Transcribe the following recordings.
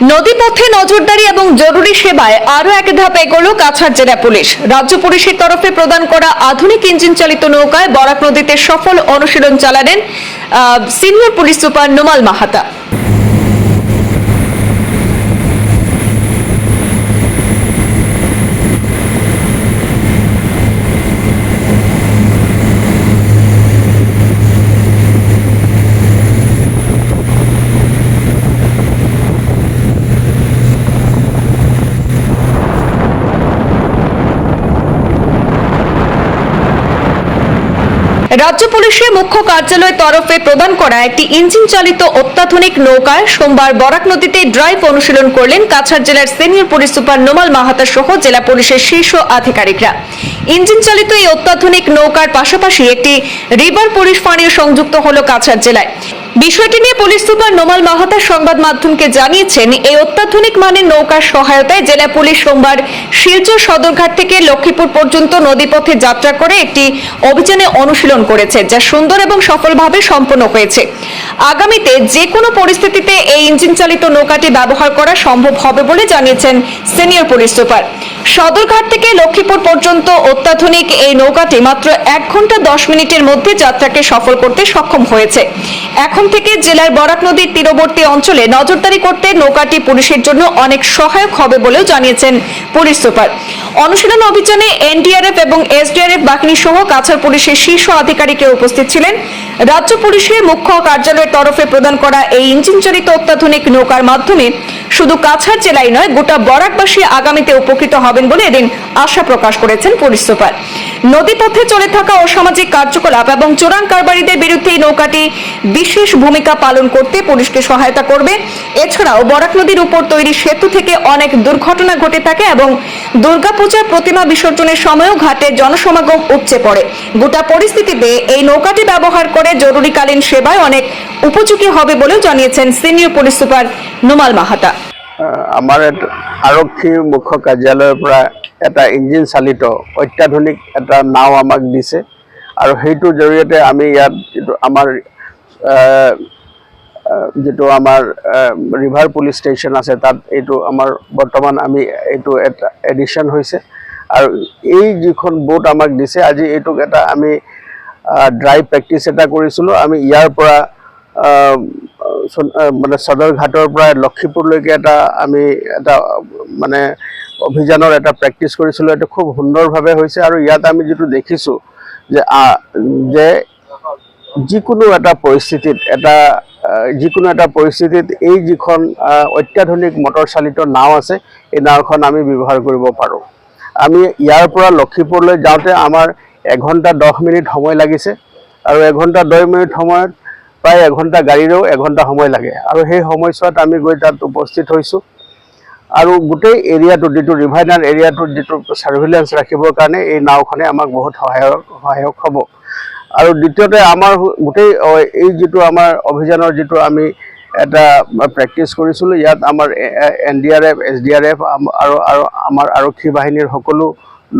নদীপথে নজরদারি এবং জরুরি সেবায় আরও এক ধাপ এগোলো কাছাড় জেলা পুলিশ। রাজ্য পুলিশের তরফে প্রদান করা আধুনিক ইঞ্জিন চালিত নৌকায় বরাক নদীতে সফল অনুশীলন চালালেন senior police super Nomal Mahata. রাজ্য পুলিশের মুখ্য কার্যালয়ের তরফে প্রদান করা একটি ইঞ্জিন চালিত অত্যাধুনিক নৌকায় সোমবার বরাক নদীতে ড্রাইভ অনুশীলন করলেন কাছাড় জেলার senior police super Nomal Mahata সহ জেলা পুলিশের শীর্ষ আধিকারিকরা। ইঞ্জিন চালিত এই অত্যাধুনিক নৌকার পাশাপাশি একটি রিভার পুলিশ ফাঁড়িও সংযুক্ত হল কাছাড় জেলায়। বিষয়টি নিয়ে পুলিশ সুপার নোমাল মাহাতা সংবাদ মাধ্যমকে জানিয়েছেন, এই অত্যাধুনিক মানের নৌকার সহায়তায় জেলা পুলিশ সোমবার শিলচর সদরঘাট থেকে লক্ষ্মীপুর পর্যন্ত নদীপথে যাত্রা করে একটি অভিযানে অনুশীলন করেছে, যা সুন্দর এবং সফলভাবে সম্পন্ন হয়েছে। আগামীতে যে কোনো পরিস্থিতিতে এই ইঞ্জিন চালিত নৌকাটি ব্যবহার করা সম্ভব হবে বলে জানিয়েছেন সিনিয়র পুলিশ সুপার। সদরঘাট থেকে লক্ষ্মীপুর পর্যন্ত অত্যাধুনিক এই নৌকাটি মাত্র এক ঘণ্টা দশ মিনিটের মধ্যে যাত্রাকে সফল করতে সক্ষম হয়েছে। এখন থেকে জেলার বরাক নদীর তীরবর্তী অঞ্চলে নজরদারি করতে নৌকাটি পুলিশের জন্য অনেক সহায়ক হবে বলেও জানিয়েছেন পুলিশ সুপার। অনুশীলন অভিযানে এনডিআরএফ এবং এসডিআরএফ বাহিনী সহ কাছাড় পুলিশের শীর্ষ আধিকারিকরা উপস্থিত ছিলেন। রাজ্য পুলিশের মুখ্য কার্যালয়ের তরফে প্রদান করা এই ইঞ্জিন চালিত অত্যাধুনিক নৌকার মাধ্যমে শুধু কাছাড় জেলায় নয়, গোটা বরাকবাসী আগামীতে উপকৃত হবেন বলে এদিন আশা প্রকাশ করেছেন পুলিশ সুপার। নদীপথে চলে থাকা অসামাজিক কার্যকলাপ এবং চোরাং কারবারিদের বিরুদ্ধে এই নৌকাটি বিশেষ ভূমিকা পালন করতে পুলিশকে সহায়তা করবে। এছাড়াও বরাক নদীর উপর তৈরি সেতু থেকে অনেক দুর্ঘটনা ঘটে থাকে এবং দুর্গাপূজার প্রতিমা বিসর্জনের সময়ও ঘাটে জনসমাগম উপচে পড়ে। গোটা পরিস্থিতিতে এই নৌকাটি ব্যবহার করে জরুরিকালীন সেবায় অনেক উপযোগী হবে বলেও জানিয়েছেন senior police super Nomal Mahata. আমাৰ এটা আৰক্ষী মুখ্য কাৰ্যালয়ৰ পৰা এটা ইঞ্জিন চালিত অত্যাধুনিক এটা নাও আমাক দিছে আৰু সেইটোৰ জৰিয়তে আমি ইয়াত যিটো আমাৰ যিটো আমাৰ ৰিভাৰ পুলিচ ষ্টেচন আছে, তাত এইটো আমাৰ বৰ্তমান আমি এইটো এটা এডিশ্যন হৈছে। আৰু এই যিখন বোট আমাক দিছে, আজি এইটোক এটা আমি ড্ৰাইভ প্ৰেক্টিচ এটা কৰিছিলোঁ। আমি ইয়াৰ পৰা মানে সদৰঘাটৰ পৰা লক্ষীপুৰলৈকে এটা আমি এটা মানে অভিযানৰ এটা প্ৰেক্টিচ কৰিছিলোঁ। এইটো খুব সুন্দৰভাৱে হৈছে আৰু ইয়াত আমি যিটো দেখিছোঁ যে যে যিকোনো এটা পৰিস্থিতিত এটা যিকোনো এটা পৰিস্থিতিত এই যিখন অত্যাধুনিক মটৰ চালিত নাও আছে, এই নাওখন আমি ব্যৱহাৰ কৰিব পাৰোঁ। আমি ইয়াৰ পৰা লক্ষীপুৰলৈ যাওঁতে আমাৰ এঘণ্টা দহ মিনিট সময় লাগিছে আৰু এঘণ্টা দহ মিনিট সময়ত প্ৰায় এঘণ্টা গাড়ীৰেও এঘণ্টা সময় লাগে। আৰু সেই সময়ছোৱাত আমি গৈ তাত উপস্থিত হৈছোঁ। আৰু গোটেই এৰিয়াটোত যিটো ৰিভাইনাৰ এৰিয়াটোত যিটো ছাৰ্ভিলেঞ্চ ৰাখিবৰ কাৰণে এই নাওখনে আমাক বহুত সহায়ক সহায়ক হ'ব। আৰু দ্বিতীয়তে আমাৰ গোটেই এই যিটো আমাৰ অভিযানৰ যিটো আমি এটা প্ৰেক্টিচ কৰিছিলোঁ, ইয়াত আমাৰ N D R F, S D R F আৰু আৰু আমাৰ আৰক্ষী বাহিনীৰ সকলো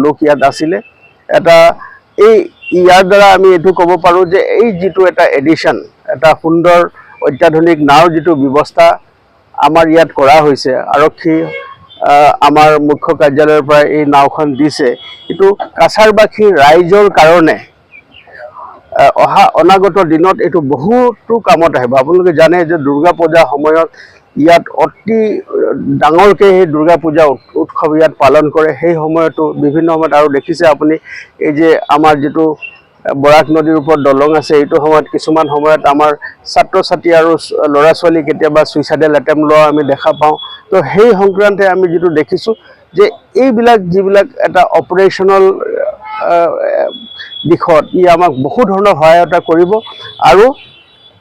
লোক ইয়াত আছিলে। এটা এই ইয়াৰ দ্বাৰা আমি এইটো ক'ব পাৰোঁ যে এই যিটো এটা এডিশ্যন এটা সুন্দৰ অত্যাধুনিক নাওৰ যিটো ব্যৱস্থা আমাৰ ইয়াত কৰা হৈছে, আৰক্ষী আমাৰ মুখ্য কাৰ্যালয়ৰ পৰা এই নাওখন দিছে, এইটো কাছাৰবাসী ৰাইজৰ কাৰণে অহা অনাগত দিনত এইটো বহুতো কামত আহিব। আপোনালোকে জানে যে দুৰ্গা পূজাৰ সময়ত ইয়াত অতি ডাঙৰকৈ সেই দুৰ্গা পূজা উৎসৱ ইয়াত পালন কৰে, সেই সময়তো বিভিন্ন সময়ত আৰু দেখিছে আপুনি এই যে আমাৰ যিটো বৰাক নদীৰ ওপৰত দলং আছে, এইটো সময়ত কিছুমান সময়ত আমাৰ ছাত্ৰ ছাত্ৰী আৰু ল'ৰা ছোৱালী কেতিয়াবা চুইচাইডেল এটেম্প লোৱা আমি দেখা পাওঁ। তো সেই সংক্ৰান্তে আমি যিটো দেখিছোঁ যে এইবিলাক যিবিলাক এটা অপাৰেশ্যনেল দিশত ই আমাক বহু ধৰণৰ সহায়তা কৰিব আৰু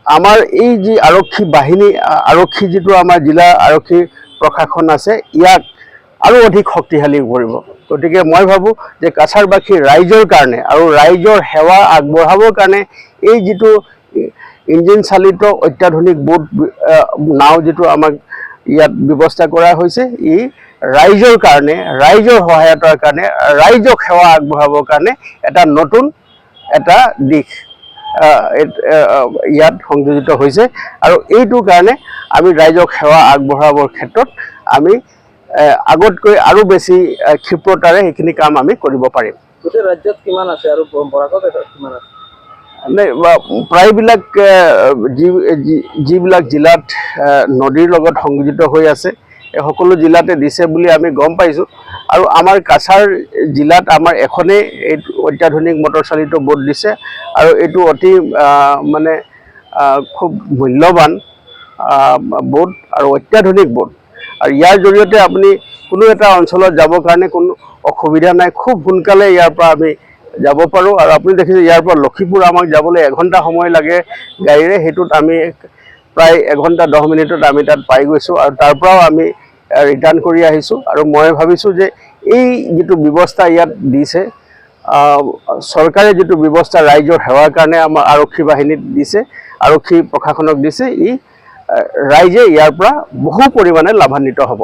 আমাৰ এই যি আৰক্ষী বাহিনী আৰক্ষী যিটো আমাৰ জিলা আৰক্ষী প্ৰশাসন আছে, ইয়াক আৰু অধিক শক্তিশালী কৰিব। গতিকে মই ভাবোঁ যে কাছাৰবাসী ৰাইজৰ কাৰণে আৰু ৰাইজৰ সেৱা আগবঢ়াবৰ কাৰণে এই যিটো ইঞ্জিন চালিত অত্যাধুনিক বোট নাও যিটো আমাক ইয়াত ব্যৱস্থা কৰা হৈছে, ই ৰাইজৰ কাৰণে, ৰাইজৰ সহায়তাৰ কাৰণে, ৰাইজক সেৱা আগবঢ়াবৰ কাৰণে এটা নতুন এটা দিশ ইয়াত সংযোজিত হৈছে। আৰু এইটোৰ কাৰণে আমি ৰাইজক সেৱা আগবঢ়াবৰ ক্ষেত্ৰত আমি আগতকৈ আৰু বেছি ক্ষিপ্ৰতাৰে সেইখিনি কাম আমি কৰিব পাৰিম। গোটেই ৰাজ্যত কিমান আছে আৰু বৰাকত কিমান আছে? মানে প্ৰায়বিলাক যি যিবিলাক জিলাত নদীৰ লগত সংযোজিত হৈ আছে এই সকলো জিলাতে দিছে বুলি আমি গম পাইছোঁ। আৰু আমাৰ কাছাৰ জিলাত আমাৰ এখনেই এইটো অত্যাধুনিক মটৰ চালিত বোট দিছে। আৰু এইটো অতি মানে খুব মূল্যৱান বোট আৰু অত্যাধুনিক বোট। আৰু ইয়াৰ জৰিয়তে আপুনি কোনো এটা অঞ্চলত যাবৰ কাৰণে কোনো অসুবিধা নাই। খুব সোনকালে ইয়াৰ পৰা আমি যাব পাৰোঁ। আৰু আপুনি দেখিছে, ইয়াৰ পৰা লক্ষীপুৰ আমাক যাবলৈ এঘণ্টা সময় লাগে গাড়ীৰে। সেইটোত আমি প্ৰায় এঘণ্টা, দহ মিনিটত আমি তাত পাই গৈছোঁ আৰু তাৰ পৰাও আমি ৰিটাৰ্ণ কৰি আহিছোঁ। আৰু মই ভাবিছোঁ যে এই যিটো ব্যৱস্থা ইয়াত দিছে চৰকাৰে যিটো ব্যৱস্থা ৰাইজৰ সেৱাৰ কাৰণে আমাৰ আৰক্ষী বাহিনীত দিছে, আৰক্ষী প্ৰশাসনক দিছে, ই ৰাইজে ইয়াৰ পৰা বহু পৰিমাণে লাভান্বিত হ'ব।